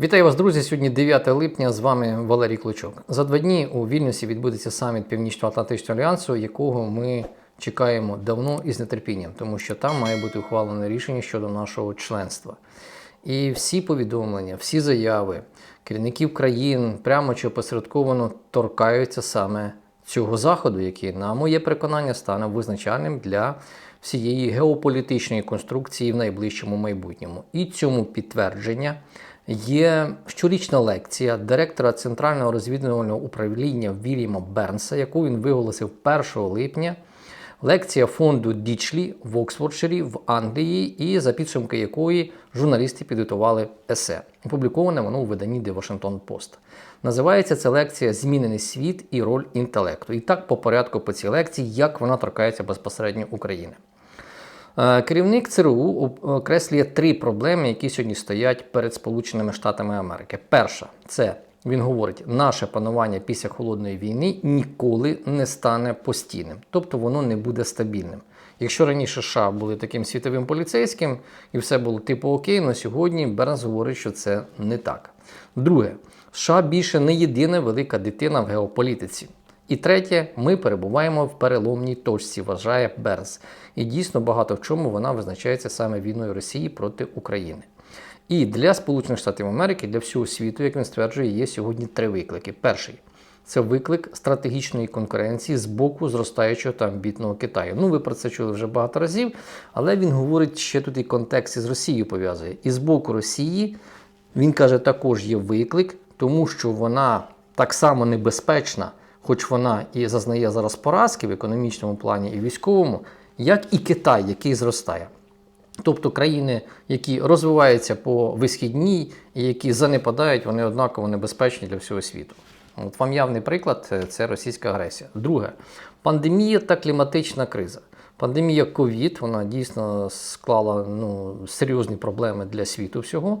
Вітаю вас, друзі! Сьогодні 9 липня. З вами Валерій Клочок. За два дні у Вільнюсі відбудеться саміт Північно-Атлантичного альянсу, якого ми чекаємо давно і з нетерпінням, тому що там має бути ухвалене рішення щодо нашого членства. І всі повідомлення, всі заяви керівників країн прямо чи опосередковано торкаються саме цього заходу, який, на моє переконання, стане визначальним для всієї геополітичної конструкції в найближчому майбутньому. І цьому підтвердження є щорічна лекція директора Центрального розвідувального управління Вільяма Бернса, яку він виголосив 1 липня. Лекція фонду Дічлі в Оксфордширі в Англії, і за підсумки якої журналісти підготували есе. Опубліковане воно у виданні The Washington Post. Називається ця лекція Змінений світ і роль інтелекту. І так по порядку по цій лекції, як вона торкається безпосередньо України. Е, Керівник ЦРУ окреслює три проблеми, які сьогодні стоять перед Сполученими Штатами Америки. Перша це він говорить, наше панування після холодної війни ніколи не стане постійним, тобто воно не буде стабільним. Якщо раніше США були таким світовим поліцейським і все було типу окей, на сьогодні Бернс говорить, що це не так. Друге, США більше не єдина велика дитина в геополітиці. І третє, ми перебуваємо в переломній точці, вважає Бернс. І дійсно багато в чому вона визначається саме війною Росії проти України. І для Сполучених Штатів Америки, для всього світу, як він стверджує, є сьогодні три виклики. Перший це виклик стратегічної конкуренції з боку зростаючого та амбітного Китаю. Ну, ви про це чули вже багато разів, але він говорить ще тут і контекст із Росією пов'язує. І з боку Росії він каже, також є виклик, тому що вона так само небезпечна, хоч вона і зазнає зараз поразки в економічному плані і військовому, як і Китай, який зростає. Тобто країни, які розвиваються по висхідній і які занепадають, вони однаково небезпечні для всього світу. От вам явний приклад е, це російська агресія. Друге, пандемія та кліматична криза. Пандемія ковід вона дійсно склала ну, серйозні проблеми для світу всього.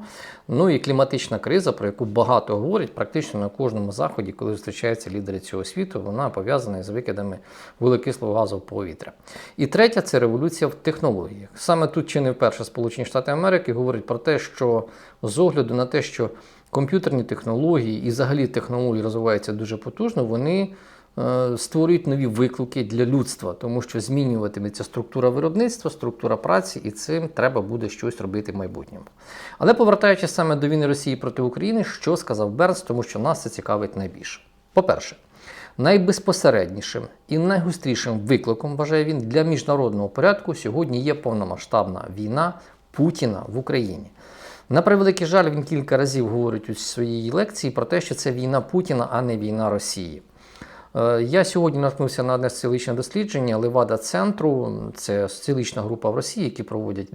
Ну і кліматична криза, про яку багато говорять, практично на кожному заході, коли зустрічаються лідери цього світу, вона пов'язана з викидами вуглекислого газу в повітря. І третя це революція в технологіях. Саме тут чи не вперше Сполучені Штати Америки говорять про те, що з огляду на те, що комп'ютерні технології і взагалі технології розвиваються дуже потужно, вони створюють нові виклики для людства, тому що змінюватиметься структура виробництва, структура праці, і цим треба буде щось робити в майбутньому. Але повертаючись саме до війни Росії проти України, що сказав Бернс, тому що нас це цікавить найбільше. По-перше, найбезпосереднішим і найгострішим викликом, вважає він, для міжнародного порядку сьогодні є повномасштабна війна Путіна в Україні. На превеликий жаль, він кілька разів говорить у своїй лекції про те, що це війна Путіна, а не війна Росії. Е, Я сьогодні наткнувся на одне соціологічне дослідження Левада центру. Це соціологічна група в Росії, які проводять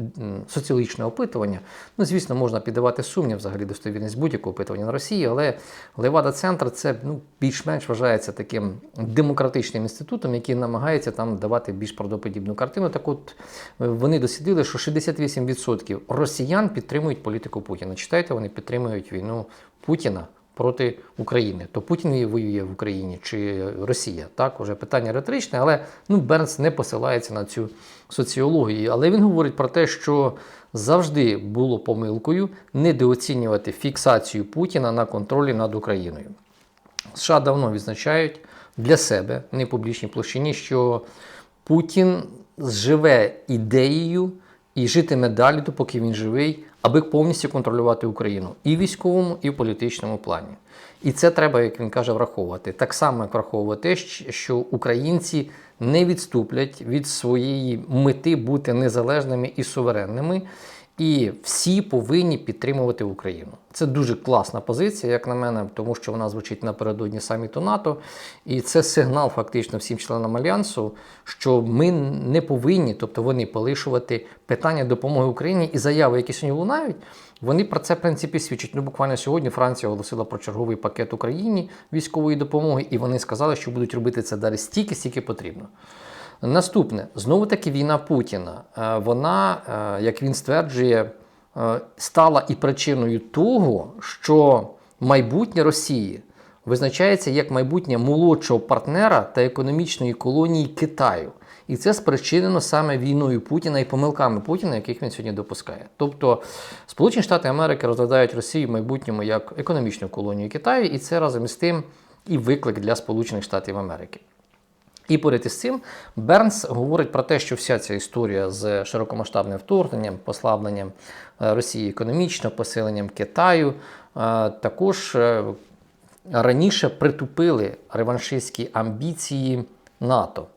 соціологічне опитування. Ну, звісно, можна піддавати сумнів взагалі достовірність будь-якого опитування на Росії, але Левада центр це ну, більш-менш вважається таким демократичним інститутом, який намагається там давати більш правдоподібну картину. Так от е, вони дослідили, що 68% росіян підтримують політику Путіна. Читайте, вони підтримують війну Путіна проти України. То Путін воює в Україні чи Росія? Так, уже питання риторичне, але ну, Бернс не посилається на цю соціологію. Але він говорить про те, що завжди було помилкою недооцінювати фіксацію Путіна на контролі над Україною. США давно відзначають для себе не публічній площині, що Путін живе ідеєю і житиме далі, допоки він живий, аби повністю контролювати Україну і в військовому, і в політичному плані. І це треба, як він каже, враховувати. Так само, як враховувати, те, що українці не відступлять від своєї мети бути незалежними і суверенними. І всі повинні підтримувати Україну. Це дуже класна позиція, як на мене, тому що вона звучить напередодні саміту НАТО. І це сигнал фактично всім членам альянсу, що ми не повинні, тобто вони полишувати питання допомоги Україні і заяви, які сьогодні лунають. Вони про це в принципі свідчать. Ну буквально сьогодні Франція оголосила про черговий пакет Україні військової допомоги, і вони сказали, що будуть робити це далі стільки, стільки потрібно. Наступне, знову таки війна Путіна. Е, Вона, е, як він стверджує, е, стала і причиною того, що майбутнє Росії визначається як майбутнє молодшого партнера та економічної колонії Китаю. І це спричинено саме війною Путіна і помилками Путіна, яких він сьогодні допускає. Тобто Сполучені Штати Америки розглядають Росію в майбутньому як економічну колонію Китаю, і це разом із тим і виклик для Сполучених Штатів Америки. І поряд із цим Бернс говорить про те, що вся ця історія з широкомасштабним вторгненням, послабленням е, Росії економічно, посиленням Китаю, е, також е, раніше притупили реваншистські амбіції НАТО.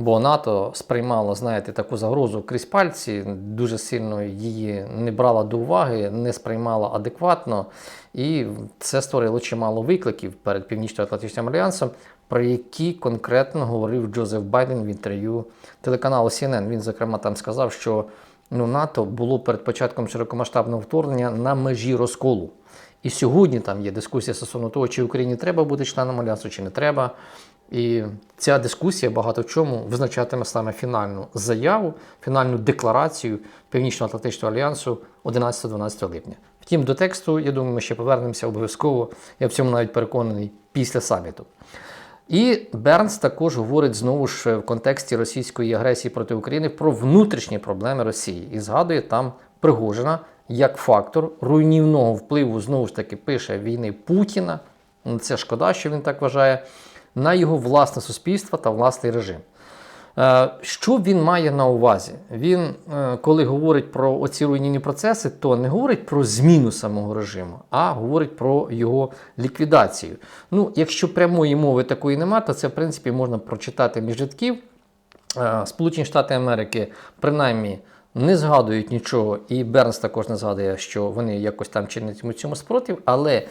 Бо НАТО сприймало, знаєте, таку загрозу крізь пальці, дуже сильно її не брала до уваги, не сприймала адекватно. І це створило чимало викликів перед Північно-Атлантичним альянсом, про які конкретно говорив Джозеф Байден в інтерв'ю телеканалу CNN. Він, зокрема, там сказав, що ну, НАТО було перед початком широкомасштабного вторгнення на межі розколу. І сьогодні там є дискусія стосовно того, чи Україні треба бути членом альянсу, чи не треба. І ця дискусія багато в чому визначатиме саме фінальну заяву, фінальну декларацію Північно-Атлантичного альянсу 11-12 липня. Втім, до тексту, я думаю, ми ще повернемося обов'язково. Я в цьому навіть переконаний після саміту. І Бернс також говорить знову ж в контексті російської агресії проти України про внутрішні проблеми Росії і згадує там Пригожина як фактор руйнівного впливу, знову ж таки, пише війни Путіна. Це шкода, що він так вважає, на його власне суспільство та власний режим. Е, Що він має на увазі? Він, е, коли говорить про оці руйнівні процеси, то не говорить про зміну самого режиму, а говорить про його ліквідацію. Ну, якщо прямої мови такої немає, то це в принципі можна прочитати між рядків. Е, Сполучені Штати Америки принаймні не згадують нічого, і Бернс також не згадує, що вони якось там чинитимуть цьому спротив, але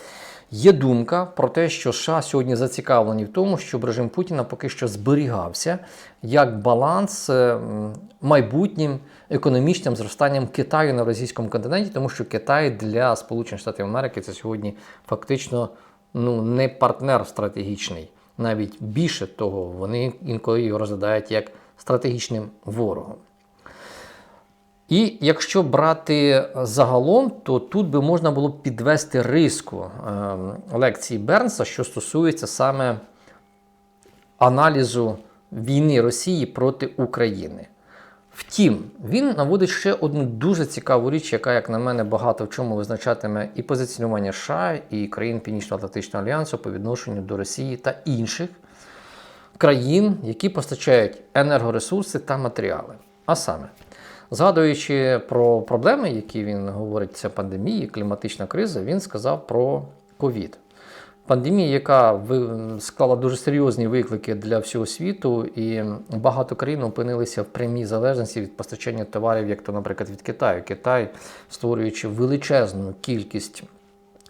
є думка про те, що США сьогодні зацікавлені в тому, щоб режим Путіна поки що зберігався як баланс е, майбутнім економічним зростанням Китаю на російському континенті, тому що Китай для Сполучених Штатів Америки це сьогодні фактично ну, не партнер стратегічний. Навіть більше того, вони інколи його розглядають як стратегічним ворогом. І якщо брати загалом, то тут би можна було б підвести риску е, лекції Бернса, що стосується саме аналізу війни Росії проти України. Втім, він наводить ще одну дуже цікаву річ, яка, як на мене, багато в чому визначатиме і позиціонування США, і країн Північно-Атлантичного альянсу по відношенню до Росії та інших країн, які постачають енергоресурси та матеріали. А саме, згадуючи про проблеми, які він говорить, це пандемії, кліматична криза, він сказав про ковід. Пандемія, яка склала дуже серйозні виклики для всього світу, і багато країн опинилися в прямій залежності від постачання товарів, як то, наприклад, від Китаю. Китай, створюючи величезну кількість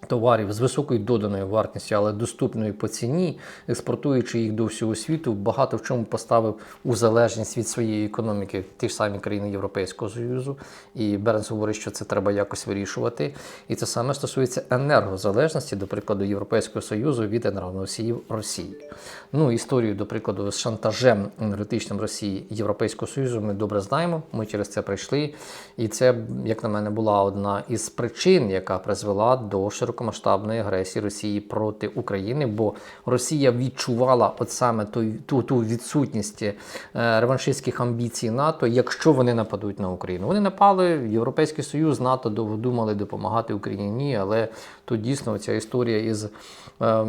товарів з високою доданою вартістю, але доступною по ціні, експортуючи їх до всього світу, багато в чому поставив у залежність від своєї економіки ті ж самі країни Європейського Союзу. І Бернс говорить, що це треба якось вирішувати. І це саме стосується енергозалежності, до прикладу, Європейського Союзу від енергоносіїв Росії. Ну, історію, до прикладу, з шантажем енергетичним Росії Європейського Союзу ми добре знаємо. Ми через це прийшли. І це, як на мене, була одна із причин, яка призвела до широкомасштабної агресії Росії проти України, бо Росія відчувала от саме той, ту, ту відсутність е, реваншистських амбіцій НАТО, якщо вони нападуть на Україну. Вони напали, Європейський Союз, НАТО довго думали допомагати Україні. Ні, але тут дійсно ця історія із е,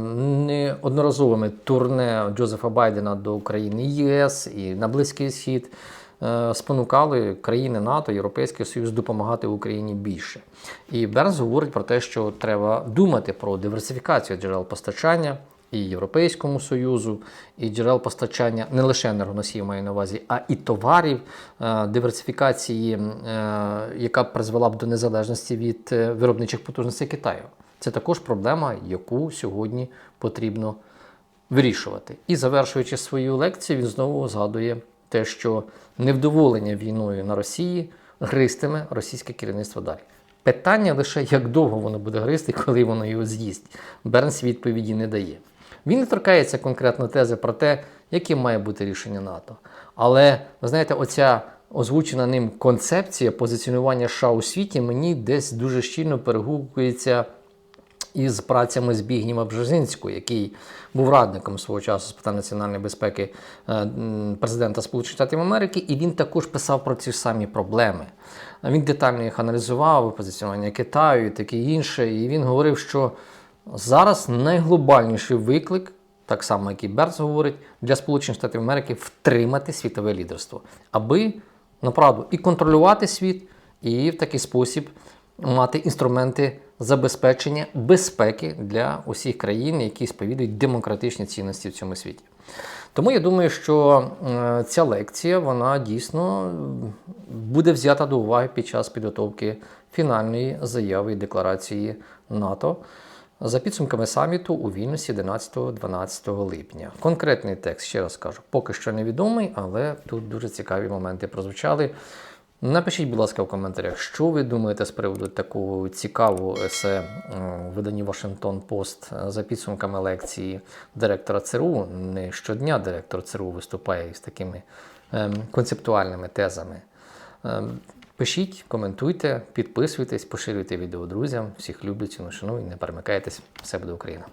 неодноразовими турне Джозефа Байдена до України ЄС і на Близький Схід спонукали країни НАТО, Європейський Союз допомагати Україні більше. І Бернс говорить про те, що треба думати про диверсифікацію джерел постачання. І Європейському Союзу, і джерел постачання не лише енергоносіїв маю на увазі, а і товарів, е, диверсифікації, е, яка б призвела б до незалежності від е, виробничих потужностей Китаю. Це також проблема, яку сьогодні потрібно вирішувати. І завершуючи свою лекцію, він знову згадує те, що невдоволення війною на Росії гристиме російське керівництво далі. Питання лише як довго воно буде гристи, коли воно його з'їсть. Бернс відповіді не дає. Він не торкається конкретно тези про те, яким має бути рішення НАТО. Але ви знаєте, оця озвучена ним концепція позиціонування США у світі мені десь дуже щільно перегукується із працями Збігніва Бжезинського, який був радником свого часу з питань національної безпеки е, президента Сполучених Штатів Америки, і він також писав про ці ж самі проблеми. Він детально їх аналізував, позиціонування Китаю і таке інше. І він говорив, що зараз найглобальніший виклик, так само як і Берц говорить, для Сполучених Штатів Америки втримати світове лідерство, аби направду і контролювати світ, і в такий спосіб мати інструменти забезпечення безпеки для усіх країн, які сповідують демократичні цінності в цьому світі. Тому я думаю, що е, ця лекція вона дійсно буде взята до уваги під час підготовки фінальної заяви і декларації НАТО за підсумками саміту у Вільнюсі 11-12 липня. Конкретний текст, ще раз кажу, поки що невідомий, але тут дуже цікаві моменти прозвучали. Напишіть, будь ласка, в коментарях, що ви думаєте з приводу такого цікавого есе е, в виданні Washington Post за підсумками лекції директора ЦРУ. Не щодня директор ЦРУ виступає із такими ем, концептуальними тезами. Ем, Пишіть, коментуйте, підписуйтесь, поширюйте відео друзям. Всіх люблю, ціну шаную, не перемикайтесь. Все буде Україна!